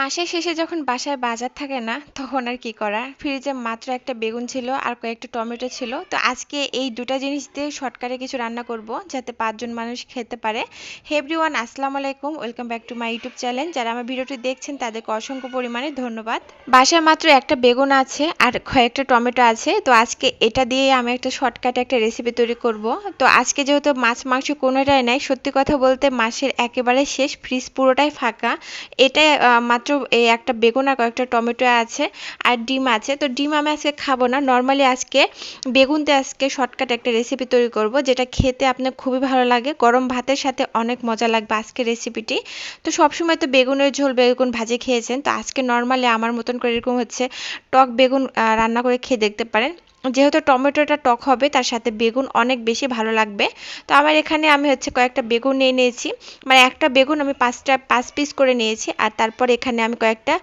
মাসের শেষে যখন বাসায় বাজার থাকে না, তখন আর কি করা ফ্রিজে মাত্র একটা বেগুন ছিল আর কয়েকটা টমেটো ছিল। তো আজকে এই দুটা জিনিস দিয়ে শর্টকাটে কিছু রান্না করব যাতে পাঁচজন মানুষ খেতে পারে। হেভরি ওয়ান আসসালামু আলাইকুম। Welcome back to my YouTube channel যারা আমার ভিডিওটি দেখছেন, তাদেরকে অসংখ্য পরিমাণে ধন্যবাদ। বাসায় মাত্র একটা বেগুন আছে আর কয়েকটা টমেটো আছে। তো আজকে এটা দিয়ে আমি একটা শর্টকাটে একটা রেসিপি তৈরি করব। তো আজকে যেহেতু মাছ মাংস কোনোটাই নাই, সত্যি কথা বলতে মাসের একেবারে শেষ ফ্রিজ পুরোটাই ফাঁকা। এটাই মাত্র এই একটা বেগুন আর কয়েকটা টমেটো আছে আর ডিম আছে। তো ডিম আমি আজকে খাব না। নর্মালি আজকে বেগুন দিয়ে আজকে শর্টকাট একটা রেসিপি তৈরি করব, যেটা খেতে আপনার খুবই ভালো লাগে। গরম ভাতের সাথে অনেক মজা লাগবে আজকে রেসিপিটি তো সবসময় তো বেগুনের ঝোল বেগুন ভাজি খেয়েছেন। তো আজকে নর্মালি আমার মতন করে এরকম হচ্ছে, টক বেগুন রান্না করে খেয়ে দেখতে পারেন। যেহেতু টমেটোটা টক হবে, তার সাথে বেগুন অনেক বেশি ভালো লাগবে। তো আমার এখানে আমি হচ্ছে কয়েকটা বেগুন নিয়ে নিয়েছি। মানে একটা বেগুন আমি পাঁচটা, পাঁচ পিস করে নিয়েছি আর তারপর এখানে আমি কয়েকটা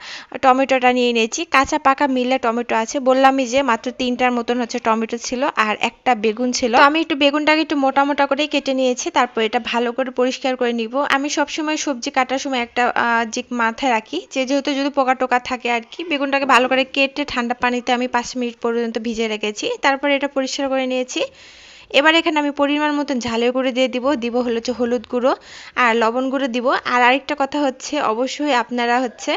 টমেটোটা নিয়ে নিয়েছি। কাঁচা পাকা মিলে টমেটো আছে। বললামই যে মাত্র তিনটার মতন হচ্ছে টমেটো ছিল আর একটা বেগুন ছিল। আমি একটু বেগুনটাকে একটু মোটা মোটা করেই কেটে নিয়েছি। তারপর এটা ভালো করে পরিষ্কার করে নিব। আমি সবসময় সবজি কাটার সময় একটা যে মাথায় রাখি। যে যেহেতু যদি পোকা টোকা থাকে আর কি, বেগুনটাকে ভালো করে কেটে ঠান্ডা পানিতে আমি পাঁচ মিনিট পর্যন্ত ভিজে রেখেছি তারপর এটা পরিষ্কার করে নিয়েছি। এবার এখানে আমি পরিমাণ মতন ঝালের গুঁড়ো দিয়ে দিব। দিব হলো হচ্ছে হলুদ গুঁড়ো আর লবণ গুঁড়ো দিব। আর আরেকটা কথা হচ্ছে, অবশ্যই আপনারা হচ্ছে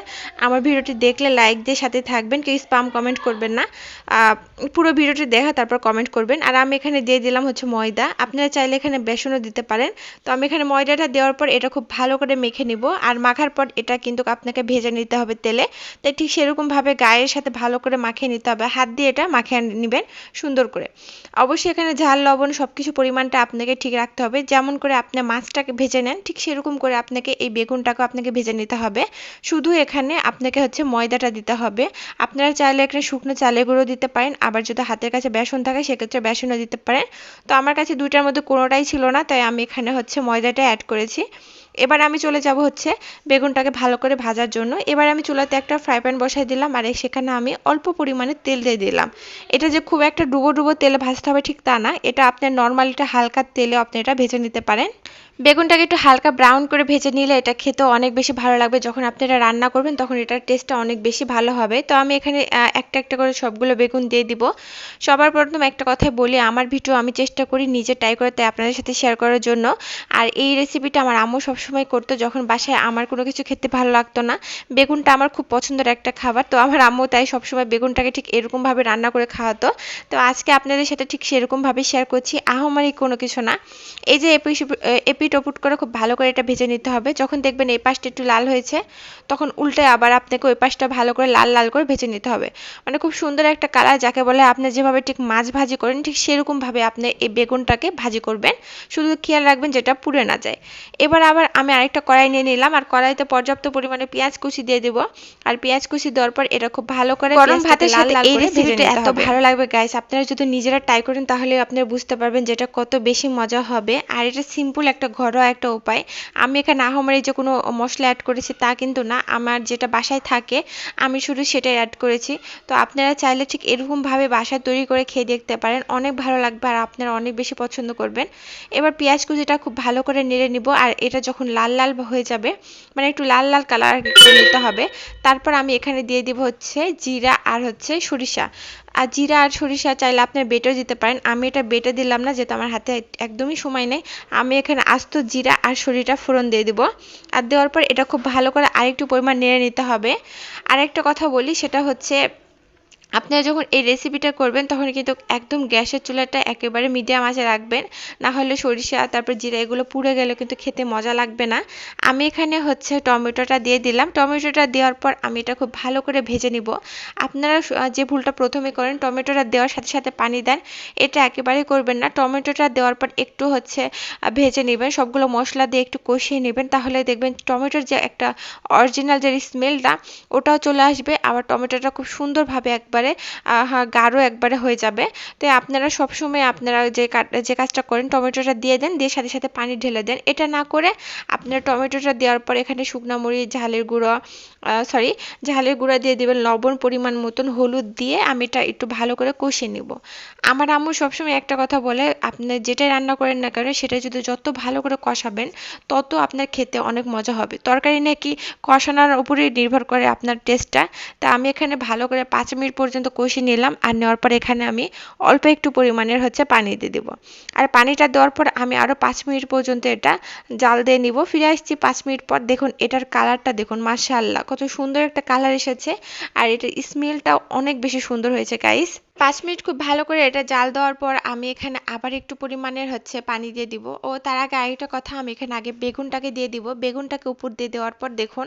আমার ভিডিওটি দেখলে লাইক দিয়ে সাথে থাকবেন, কেউ স্পাম কমেন্ট করবেন না। পুরো ভিডিওটি দেখা, তারপর কমেন্ট করবেন। আর আমি এখানে দিয়ে দিলাম হচ্ছে ময়দা। আপনারা চাইলে এখানে বেসনও দিতে পারেন। তো আমি এখানে ময়দাটা দেওয়ার পর এটা খুব ভালো করে মেখে নিব। আর মাখার পর এটা কিন্তু আপনাকে ভেজে নিতে হবে তেলে। তাই ঠিক সেরকমভাবে গায়ের সাথে ভালো করে মাখিয়ে নিতে হবে। হাত দিয়ে এটা মাখিয়ে নেবেন সুন্দর করে। অবশ্যই এখানে ঝাল, লবণ লবণ সব কিছু পরিমাণটা আপনাকে ঠিক রাখতে হবে। যেমন করে আপনি মাছটাকে ভেজে নেন, ঠিক সেরকম করে আপনাকে এই বেগুনটাকে আপনাকে ভেজে নিতে হবে। শুধু এখানে আপনাকে হচ্ছে ময়দাটা দিতে হবে। আপনারা চাইলে এখানে শুকনো চালের গুঁড়ো দিতে পারেন, আবার যদি হাতের কাছে বেসন থাকে সেক্ষেত্রে বেসনও দিতে পারেন। তো আমার কাছে দুইটার মধ্যে কোনোটাই ছিল না, তাই আমি এখানে হচ্ছে ময়দাটা অ্যাড করেছি। এবার আমি চলে যাব হচ্ছে বেগুনটাকে ভালো করে ভাজার জন্য। এবার আমি চুলাতে একটা ফ্রাই প্যান বসাই দিলাম আর সেখানে আমি অল্প পরিমাণে তেল দিয়ে দিলাম। এটা যে খুব একটা ডুবো ডুবো তেলে ভাজতে হবে ঠিক তা না, এটা আপনার নর্মালিটা হালকা তেলে আপনি এটা ভেজে নিতে পারেন। বেগুনটাকে একটু হালকা ব্রাউন করে ভেজে নিলে এটা খেতে অনেক বেশি ভালো লাগবে। যখন আপনি এটা রান্না করবেন তখন এটার টেস্টটা অনেক বেশি ভালো হবে। তো আমি এখানে একটা একটা করে সবগুলো বেগুন দিয়ে দিব। সবার প্রথম একটা কথাই বলি, আমার ভিডিও আমি চেষ্টা করি নিজে ট্রাই করে তাই আপনাদের সাথে শেয়ার করার জন্য। আর এই রেসিপিটা আমার আম্মু সবসময় করতো যখন বাসায় আমার কোনো কিছু খেতে ভালো লাগতো না। বেগুনটা আমার খুব পছন্দের একটা খাবার, তো আমার আম্মু তাই সবসময় বেগুনটাকে ঠিক এরকমভাবে রান্না করে খাওয়াতো। তো আজকে আপনাদের সাথে ঠিক সেরকমভাবে শেয়ার করছি, আহমারি কোনো কিছু না। এই যে এপি এপি এপিট ওপুট করে খুব ভালো করে এটা ভেজে নিতে হবে। যখন দেখবেন এই পাশটা একটু লাল হয়েছে, তখন উল্টে আবার আপনাকে ওই পাশটা ভালো করে লাল লাল করে ভেজে নিতে হবে। মানে খুব সুন্দর একটা কালার যাকে বলে, আপনি যেভাবে ঠিক মাছ ভাজি করেন, ঠিক সেরকমভাবে আপনি এই বেগুনটাকে ভাজি করবেন। শুধু খেয়াল রাখবেন যেটা পুড়ে না যায়। এবার আবার আমি আরেকটা কড়াই নিয়ে নিলাম আর কড়াইতে পর্যাপ্ত পরিমাণে পেঁয়াজ কুচি দিয়ে দেবো। আর পেঁয়াজ কুচি দেওয়ার পর এটা খুব ভালো করে গরম ভাতের সাথে এই রেসিপিটা এত ভালো লাগবে গাইস আপনারা যদি নিজেরা ট্রাই করেন তাহলে আপনারা বুঝতে পারবেন যেটা কত বেশি মজা হবে। আর এটা সিম্পল একটা ঘরোয়া একটা উপায়। আমি এখানে আহমারি যে কোনো মশলা অ্যাড করেছি তা কিন্তু না। আমার যেটা বাসায় থাকে আমি শুধু সেটাই অ্যাড করেছি। তো আপনারা চাইলে ঠিক এরকমভাবে বাসায় তৈরি করে খেয়ে দেখতে পারেন। অনেক ভালো লাগবে আর আপনারা অনেক বেশি পছন্দ করবেন। এবার পেঁয়াজ কুচিটা খুব ভালো করে নেড়ে নিব। আর এটা যখন লাল লাল হয়ে যাবে মানে একটু লাল লাল কালার নিতে হবে, তারপর আমি এখানে দিয়ে দিব হচ্ছে জিরা আর হচ্ছে সরিষা। আর জিরা আর সরিষা চাইলে আপনার বেটেও দিতে পারেন। আমি এটা বেটে দিলাম না, যেহেতু আমার হাতে একদমই সময় নেই, আমি এখানে আস্ত জিরা আর সরিষা ফোড়ন দিয়ে দিব। আর দেওয়ার পর এটা খুব ভালো করে আরেকটু পরিমাণ নেড়ে নিতে হবে। আর একটা কথা বলি, সেটা হচ্ছে আপনারা যখন এই রেসিপিটা করবেন, তখন কিন্তু একদম গ্যাসের চুলাটা একেবারে মিডিয়াম আঁচে রাখবেন। না হলে সরিষা, তারপর জিরা, এগুলো পুড়ে গেলে কিন্তু খেতে মজা লাগবে না। আমি এখানে হচ্ছে টমেটোটা দিয়ে দিলাম। টমেটোটা দেওয়ার পর আমি এটা খুব ভালো করে ভেজে নিব। আপনারা যে ভুলটা প্রথমে করেন, টমেটোটা দেওয়ার সাথে সাথে পানি দেন। এটা একেবারেই করবেন না। টমেটোটা দেওয়ার পর একটু হচ্ছে ভেজে নেবেন। সবগুলো মশলা দিয়ে একটু কষিয়ে নেবেন। তাহলে দেখবেন টমেটোর যে একটা অরিজিনাল যে স্মেলটা ওটাও চলে আসবে। আবার টমেটোটা খুব সুন্দরভাবে একবার একবারে গাঢ় একবারে হয়ে যাবে। তো আপনারা সবসময় আপনারা যে যে কাজটা করেন, টমেটোটা দিয়ে দেন, দিয়ে সাথে সাথে পানি ঢেলে দেন। এটা না করে আপনারা টমেটোটা দেওয়ার পর এখানে শুকনো মরিচ, ঝালের গুঁড়ো সরি ঝালের গুঁড়া দিয়ে দেবেন, লবণ পরিমাণ মতন হলুদ দিয়ে আমি এটা একটু ভালো করে কষিয়ে নিব। আমার আম্মু সবসময় একটা কথা বলে, আপনি যেটাই রান্না করেন না কেন, সেটা যদি যত ভালো করে কষাবেন, তত আপনার খেতে অনেক মজা হবে। তরকারি নাকি কষানোর উপরেই নির্ভর করে আপনার টেস্টটা তা আমি এখানে ভালো করে পাঁচ মিনিট পর্যন্ত কষিয়ে নিলাম আর নেওয়ার পর এখানে আমি অল্প একটু পরিমাণের হচ্ছে পানি দিয়ে দিব। আর পানিটা দেওয়ার পর আমি আরও পাঁচ মিনিট পর্যন্ত এটা জাল দিয়ে নিব। ফিরে আসছি পাঁচ মিনিট পর। দেখুন, এটার কালারটা দেখুন, মাশাআল্লাহ, কত সুন্দর একটা কালার এসেছে। আর এটার স্মেলটাও অনেক বেশি সুন্দর হয়েছে গাইস পাঁচ মিনিট খুব ভালো করে এটা জাল দেওয়ার পর আমি এখানে আবার একটু পরিমাণের হচ্ছে পানি দিয়ে দিব। ও তার আগে আরেকটা কথা, আমি এখানে আগে বেগুনটাকে দিয়ে দিব। বেগুনটাকে উপর দিয়ে দেওয়ার পর দেখুন,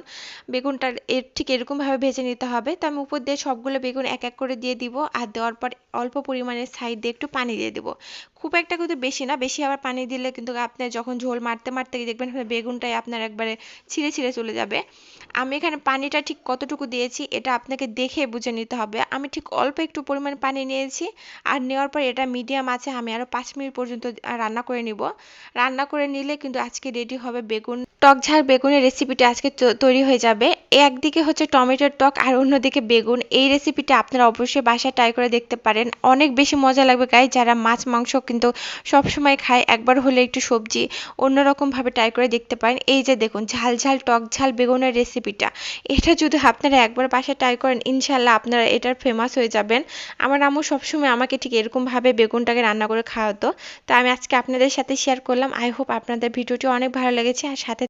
বেগুনটা এর ঠিক এরকমভাবে ভেজে নিতে হবে। তো আমি উপর দিয়ে সবগুলো বেগুন এক এক করে দিয়ে দিব। আর দেওয়ার পর অল্প পরিমাণের সাইড দিয়ে একটু পানি দিয়ে দিব। খুব একটা কিন্তু বেশি না, বেশি আবার পানি দিলে কিন্তু আপনি যখন ঝোল মারতে মারতে দেখবেন বেগুনটাই আপনার একবারে ছিঁড়ে ছিঁড়ে চলে যাবে। আমি এখানে পানিটা ঠিক কতটুকু দিয়েছি এটা আপনাকে দেখে বুঝে নিতে হবে। আমি ঠিক অল্প একটু পরিমাণ পানি নিয়েছি আর নেওয়ার পর এটা মিডিয়াম আছে, আমি আরও পাঁচ মিনিট পর্যন্ত রান্না করে নিব। রান্না করে নিলে কিন্তু আজকে রেডি হবে বেগুন টক ঝাল বেগুনের রেসিপিটা আজকে তৈরি হয়ে যাবে। একদিকে হচ্ছে টমেটোর টক আর অন্যদিকে বেগুন। এই রেসিপিটা আপনারা অবশ্যই বাসায় ট্রাই করে দেখতে পারেন। অনেক বেশি মজা লাগবে গাই যারা মাছ, মাংস কিন্তু সব সময় খায়, একবার হলে একটু সবজি অন্যরকমভাবে ট্রাই করে দেখতে পারেন। এই যে দেখুন, ঝাল ঝাল, টক ঝাল, বেগুনের রেসিপিটা এটা যদি আপনারা একবার বাসায় ট্রাই করেন ইনশাল্লাহ আপনারা এটার ফেমাস হয়ে যাবেন। আমার আম্মু সবসময় আমাকে ঠিক এরকমভাবে বেগুনটাকে রান্না করে খাওয়াতো। তো আমি আজকে আপনাদের সাথে শেয়ার করলাম। আই হোপ আপনাদের ভিডিওটি অনেক ভালো লেগেছে। আর সাথে